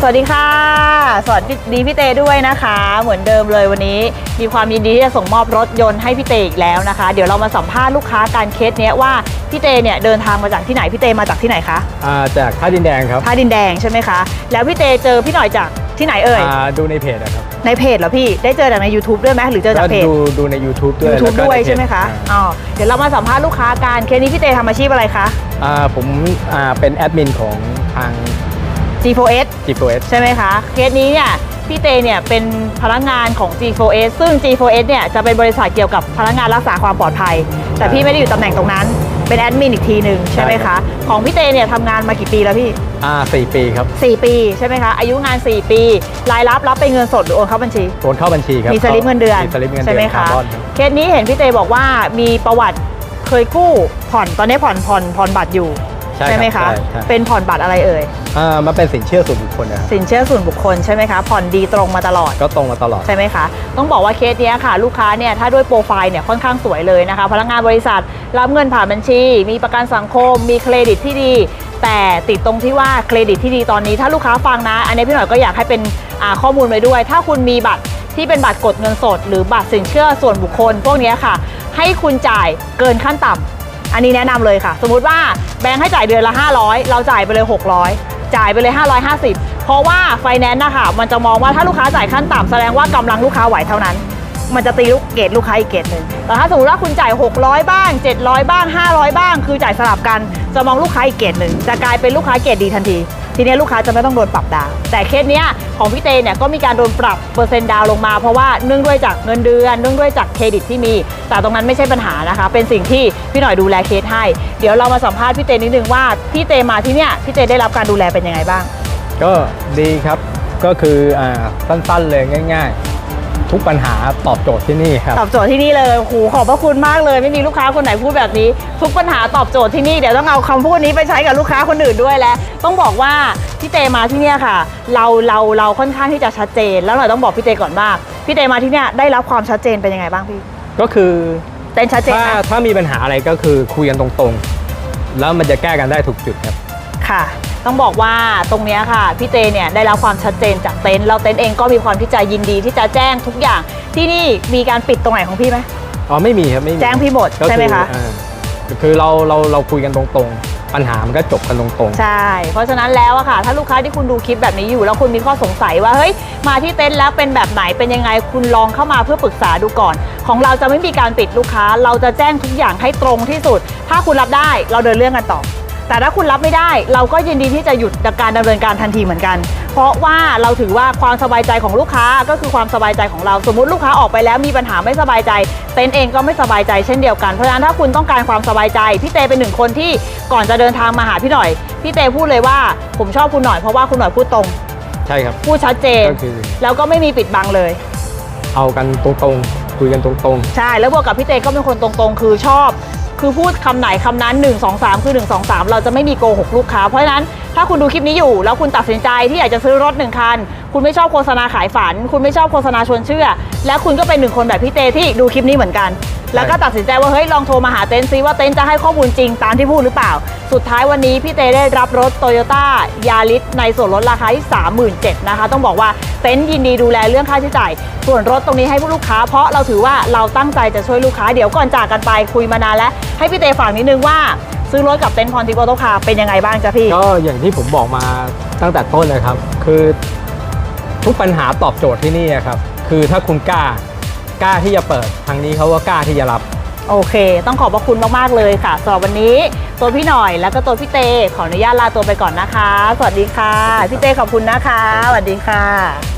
สวัสดีค่ะ สวัสดีพี่เตด้วยนะคะ เหมือนเดิมเลยวันนี้ มีความยินดีที่จะส่งมอบรถยนต์ให้พี่เตอีกแล้วนะคะ เดี๋ยวเรามาสัมภาษณ์ลูกค้าการเคสเนี้ยว่าพี่เตเนี่ยเดินทางมาจากที่ไหนพี่เตมาจากที่ไหนคะอ่าจากท่าดินแดงครับท่าดินแดงใช่ไหมคะ แล้วพี่เตเจอพี่หน่อยจากที่ไหนเอ่ยอ่าดูในเพจนะครับในเพจเหรอพี่ได้เจอจากใน YouTube ด้วยไหมหรือเจอจากเพจดูดูใน YouTube ด้วย YouTube แล้ก็ด้วยในเพจใช่ไหมคะอ่าอ๋อเดี๋ยวเรามาสัมภาษณ์ลูกค้าการเคสนี้พี่เตทำอาชีพอะไรคะอ่าผมอ่าเป็นแอดมินของทาง G4S G4S ใช่ไหมคะเคสนี้เนี่ยพี่เตเนี่ยเป็นพนักงานของ G4S ซึ่ง G4S เนี่ยจะเป็นบริษัทเกี่ยวกับพนักงานรักษาความปลอดภัย แต่พี่ไม่ได้อยู่ตำแหน่งตรงนั้น เป็นแอดมินอีกทีหนึ่งใช่ไหมใช่ครัคะบของพี่เตเนี่ยทำงานมากี่ปีแล้วพี่อ่าสี่ปีครับ4ปีใช่ไหมคะอายุงาน 4 ปีรายรับรับเป็นเงินสดหรือโอนเข้าบัญชีโอนเข้าบัญชีครับมีสลิปเงินเดือนมีสลิปเงินเดือนใช่ไหมคาคะร์บอนครับเคสนี้เห็นพี่เตบอกว่ามีประวัติเคยกู้ผ่อนตอนนี้ผ่อนผ่อนผ่อนบัตรอยู่ ใช่รับไหมคะใช่ใช่เป็นผ่อนบัตรอะไรเอ่ยอ่ามันเป็นสินเชื่อส่วนบุคคลนะครับสินเชื่อส่วนบุคคลใช่ไหมคะผ่อนดีตรงมาตลอดก็ตรงมาตลอดใช่ไหมคะต้องบอกว่าเคสเนี้ยค่ะ ลูกค้าเนี่ยถ้าด้วยโปรไฟล์เนี่ยค่อนข้างสวยเลยนะคะ พนักงานบริษัทรับเงินผ่านบัญชี มีประกันสังคม มีเครดิตที่ดี แต่ติดตรงที่ว่าเครดิตที่ดีตอนนี้ ถ้าลูกค้าฟังนะ อันนี้พี่หน่อยก็อยากให้เป็นอ่าข้อมูลไว้ด้วย ถ้าคุณมีบัตรที่เป็นบัตรกดเงินสด หรือบัตรสินเชื่อส่วนบุคคล พวกเนี้ยค่ะ ให้คุณจ่ายเกินขั้นต่ำ อันนี้แนะนำเลยค่ะ สมมุติว่าแบงค์ให้จ่ายเดือนละ 500 เราจ่ายไปเลย 600 จ่ายไปเลย 550 เพราะว่าไฟแนนซ์นะคะมันจะมองว่าถ้าลูกค้าจ่ายขั้นต่ำแสดงว่ากำลังลูกค้าไหวเท่านั้น มันจะตีลูกเกตลูกค้าอีกเกตหนึ่งแต่ถ้าสมมติว่าคุณจ่าย 600 บ้าง 700 บ้าง 500 บ้าง คือจ่ายสลับกันจะมองลูกค้าอีกเกตหนึ่งจะกลายเป็นลูกค้าเกตดีทันที ทีนี้ลูกค้าจะไม่ต้องโดนปรับดาวแต่เคสเนี้ยของพี่เตเนี่ยก็มีการโดนปรับเปอร์เซ็นต์ดาวลงมาเพราะว่าเนื่องด้วยจากเงินเดือนเนื่องด้วยจากเครดิตที่มี แต่ตรงนั้นไม่ใช่ปัญหานะคะ เป็นสิ่งที่พี่หน่อยดูแลเคสให้ เดี๋ยวเรามาสัมภาษณ์พี่เตนิดนึงว่าพี่เตมาที่เนี่ยพี่เตได้รับการดูแลเป็นยังไงบ้าง ก็ดีครับก็คืออ่าสั้นๆเลยง่าย ๆ ทุกปัญหาตอบโจทย์ที่นี่ครับ ตอบโจทย์ที่นี่เลยโอ้โหขอบพระคุณมากเลย ไม่มีลูกค้าคนไหนพูดแบบนี้ ทุกปัญหาตอบโจทย์ที่นี่เดี๋ยวต้องเอาคำพูดนี้ไปใช้กับลูกค้าคนอื่นด้วยแล้ว ต้องบอกว่าพี่เตมาที่เนี่ยค่ะ เราเราเราค่อนข้างที่จะชัดเจน แล้วหน่อยต้องบอกพี่เตก่อนว่าพี่เตมาที่เนี่ยได้รับความชัดเจนเป็นยังไงบ้างพี่ก็คือเต้นชัดเจนถ้านะถ้ามีปัญหาอะไรก็คือคุยกันตรงๆ แล้วมันจะแก้กันได้ถูกจุดครับค่ะ ต้องบอกว่าตรงเนี้ยค่ะพี่เตเนี่ยได้รับความชัดเจนจากเต็นท์แล้วเต็นท์เองก็มีความที่จะยินดีที่จะแจ้งทุกอย่างที่นี่มีการปิดตรงไหนของพี่ไหมอ๋อไม่มีครับไม่มีแจ้งพี่หมดก็อใช่ไหมคะอ่าคือเราเราเราคุยกันตรงๆ ปัญหามันก็จบกันตรงๆ ใช่ เพราะฉะนั้นแล้วอะค่ะ ถ้าลูกค้าที่คุณดูคลิปแบบนี้อยู่ แล้วคุณมีข้อสงสัยว่าเฮ้ยมาที่เต็นท์แล้วเป็นแบบไหนเป็นยังไงคุณลองเข้ามาเพื่อปรึกษาดูก่อน ของเราจะไม่มีการปิดลูกค้า เราจะแจ้งทุกอย่างให้ตรงที่สุด ถ้าคุณรับได้เราเดินเรื่องกันต่อ แต่ถ้าคุณรับไม่ได้ เราก็ยินดีที่จะหยุดการดำเนินการทันทีเหมือนกัน เพราะว่าเราถือว่าความสบายใจของลูกค้าก็คือความสบายใจของเราสมมุติลูกค้าออกไปแล้วมีปัญหาไม่สบายใจ เต็นท์เองก็ไม่สบายใจเช่นเดียวกันเพราะฉะนั้นถ้าคุณต้องการความสบายใจพี่เตเป็นหนึ่งคนที่ก่อนจะเดินทางมาหาพี่หน่อยพี่เตพูดเลยว่าผมชอบคุณหน่อยเพราะว่าคุณหน่อยพูดตรงใช่ครับพูดชัดเจน ก็คือแล้วก็ไม่มีปิดบังเลย เอากันตรงๆคุยกันตรงใช่ แล้วบวกกับพี่เตก็เป็นคนตรงๆ คือชอบ คือพูดคำไหนคำนั้น 1 2 3 คือ 1 2 3 เราจะไม่มีโกหกลูกค้า เพราะฉะนั้นถ้าคุณดูคลิปนี้อยู่ แล้วคุณตัดสินใจที่อยากจะซื้อรถหนึ่งคัน คุณไม่ชอบโฆษณาขายฝัน คุณไม่ชอบโฆษณาชวนเชื่อ และคุณก็เป็นหนึ่งคนแบบพี่เตที่ดูคลิปนี้เหมือนกัน แล้วก็ตัดสินใจว่าเฮ้ยลองโทรมาหาเต็นท์ซิว่าเต็นท์จะให้ข้อมูลจริงตามที่พูดหรือเปล่า สุดท้ายวันนี้พี่เตได้รับรถโตโยต้ายาริสในส่วนลดราคาที่ 37,000นะคะ ต้องบอกว่าเต็นท์ยินดีดูแลเรื่องค่าใช้จ่าย ส่วนรถตรงนี้ให้ผู้ลูกค้าเพราะเราถือว่าเราตั้งใจจะช่วยลูกค้าเดี๋ยวก่อนจากกันไปคุยมานานแล้ว ให้พี่เตฝากนิดนึงว่าซื้อรถกับเต็นท์พรทิพย์ออโต้คาร์เป็นยังไงบ้างจ๊ะพี่ๆก็อย่างที่ผมบอกมาตั้งแต่ต้นเลยครับ คือทุกปัญหาตอบโจทย์ที่นี่อะครับ คือถ้าคุณกล้า กล้าที่จะเปิดทางนี้เขาก็กล้าที่จะรับ โอเค ต้องขอบพระคุณมาก ๆ เลยค่ะสำหรับวันนี้ ตัวพี่หน่อยแล้วก็ตัวพี่เต ขออนุญาตลาตัวไปก่อนนะคะ สวัสดีค่ะ พี่เตขอบคุณนะคะ สวัสดีค่ะ